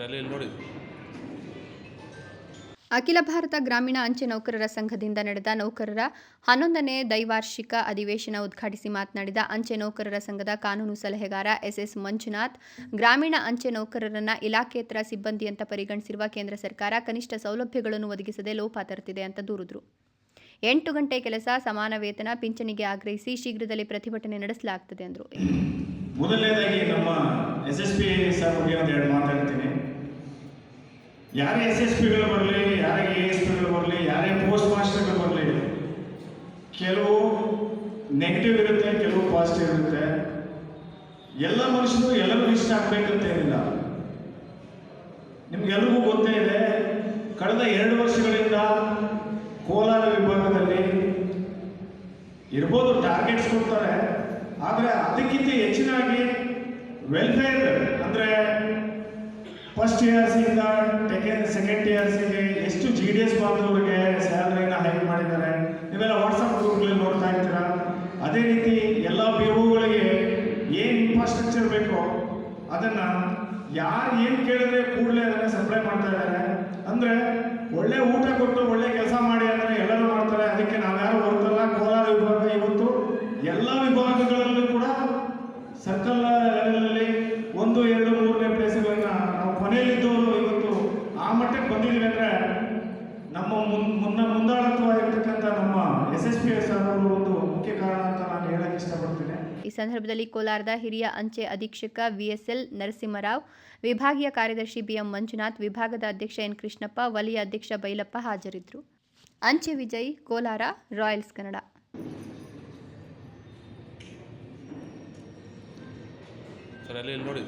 ಇಲ್ಲಿ ಅಖಿಲ ಭಾರತ ಗ್ರಾಮೀಣ ಅಂಚೆ ನೌಕರರ ಸಂಘದಿಂದ ನಡೆದ ನೌಕರರ ಹನ್ನೊಂದನೇ ದೈವಾರ್ಷಿಕ ಅಧಿವೇಶನ ಉದ್ಘಾಟಿಸಿ ಮಾತನಾಡಿದ ಅಂಚೆ ನೌಕರರ ಸಂಘದ ಕಾನೂನು ಸಲಹೆಗಾರ ಎಸ್ಎಸ್ ಮಂಜುನಾಥ್ ಗ್ರಾಮೀಣ ಅಂಚೆ ನೌಕರರನ್ನ ಇಲಾಖೇತರ ಸಿಬ್ಬಂದಿ ಅಂತ ಪರಿಗಣಿಸಿರುವ ಕೇಂದ್ರ ಸರ್ಕಾರ ಕನಿಷ್ಠ ಸೌಲಭ್ಯಗಳನ್ನು ಒದಗಿಸದೆ ಲೋಪ ತರುತ್ತಿದೆ ಅಂತ ದೂರಿದರು. ಎಂಟು ಗಂಟೆ ಕೆಲಸ ಸಮಾನ ವೇತನ ಪಿಂಚಣಿಗೆ ಆಗ್ರಹಿಸಿ ಶೀಘ್ರದಲ್ಲಿ ಪ್ರತಿಭಟನೆ ನಡೆಸಲಾಗುತ್ತದೆ ಎಂದರು ಮೊದಲನೇದಾಗಿ ನಮ್ಮ ಎಸ್ ಎಸ್ ಪಿ ಸರ್ ಬಗ್ಗೆ ಒಂದು ಎರಡು ಮಾತಾಡ್ತೀನಿ ಯಾರೇ ಎಸ್ ಎಸ್ ಪಿಗಳು ಬರಲಿ, ಯಾರೇ ಎ ಎಸ್ ಪಿಗಳು ಬರಲಿ, ಯಾರೇ ಪೋಸ್ಟ್ ಮಾಸ್ಟರ್ಗಳು ಬರಲಿ, ಕೆಲವು ನೆಗೆಟಿವ್ ಇರುತ್ತೆ, ಕೆಲವು ಪಾಸಿಟಿವ್ ಇರುತ್ತೆ. ಎಲ್ಲ ಮನುಷ್ಯರು ಎಲ್ಲರಿಗೂ ಇಷ್ಟ ಆಗ್ಬೇಕಂತ ಏನಿಲ್ಲ. ನಿಮ್ಗೆಲ್ರಿಗೂ ಗೊತ್ತೇ ಇದೆ, ಕಳೆದ ಎರಡು ವರ್ಷಗಳಿಂದ ಕೋಲಾರ ವಿಭಾಗದಲ್ಲಿ ಇರ್ಬೋದು ಟಾರ್ಗೆಟ್ಸ್ ಕೊಡ್ತಾರೆ. ಆದರೆ ಅದಕ್ಕಿಂತ ಹೆಚ್ಚಿನಾಗಿ ವೆಲ್ಫೇರ್ ಅಂದರೆ ಫಸ್ಟ್ ಇಯರ್ಸಿಂದ ಸೆಕೆಂಡ್ ಇಯರ್ಸಿಗೆ ಎಷ್ಟು ಜಿ ಡಿ ಎಸ್ ಬಾಂಧವರಿಗೆ ಸ್ಯಾಲರಿನ ಹೈಕ್ ಮಾಡಿದ್ದಾರೆ? ನೀವೆಲ್ಲ ವಾಟ್ಸಪ್ ಗ್ರೂಪ್ಗಳಲ್ಲಿ ನೋಡ್ತಾ ಇರ್ತೀರಾ? ಅದೇ ರೀತಿ ಎಲ್ಲ ಬಿ ಒಗಳಿಗೆ ಏನು ಇನ್ಫ್ರಾಸ್ಟ್ರಕ್ಚರ್ ಬೇಕೋ ಅದನ್ನು ಯಾರು ಏನು ಕೇಳಿದ್ರೆ ಕೂಡಲೇ ಅದನ್ನು ಸಪ್ಲೈ ಮಾಡ್ತಾ ಇದ್ದಾರೆ. ಅಂದರೆ ಒಳ್ಳೆ ಊಟ ಕೊಟ್ಟು ಒಳ್ಳೆ ಕೆಲಸ ಮಾಡಿ ಅಂದರೆ ಎಲ್ಲರೂ ಮಾಡ್ತಾರೆ. ಅದಕ್ಕೆ ನಾವ್ಯಾರು ಹೊರತಲ್ಲ, ಕೋಲಾರ ವಿಭಾಗ ಇವತ್ತು ಎಲ್ಲ ವಿಭಾಗಗಳಲ್ಲೂ ಕೂಡ ಸರ್ಕಲ್ ಲೆವೆಲಲ್ಲಿ ಬಂದಿದ್ದೀವಿ ಅಂದರೆ ನಮ್ಮ ಮುನ್ ಮುನ್ನ ಮುಂದಾಳತ್ವವಾಗಿರ್ತಕ್ಕಂಥ ನಮ್ಮ ಎಸ್ ಎಸ್ ಪಿ ಎಸ್ ಅವರು ಒಂದು ಮುಖ್ಯ ಕಾರಣ ಅಂತ ನಾನು ಹೇಳಕ್ಕೆ ಇಷ್ಟಪಡ್ತೀನಿ. ಈ ಸಂದರ್ಭದಲ್ಲಿ ಕೋಲಾರದ ಹಿರಿಯ ಅಂಚೆ ಅಧೀಕ್ಷಕ ವಿಎಸ್ಎಲ್ ನರಸಿಂಹರಾವ್ ವಿಭಾಗೀಯ ಕಾರ್ಯದರ್ಶಿ ಬಿಎಂ ಮಂಜುನಾಥ್ ವಿಭಾಗದ ಅಧ್ಯಕ್ಷ ಎನ್ ಕೃಷ್ಣಪ್ಪ ವಲಯ ಅಧ್ಯಕ್ಷ ಬೈಲಪ್ಪ ಹಾಜರಿದ್ದರು. ಅಂಚೆ ವಿಜಯ್ ಕೋಲಾರ ರಾಯಲ್ಸ್ ಕನ್ನಡ. ನೋಡಿ.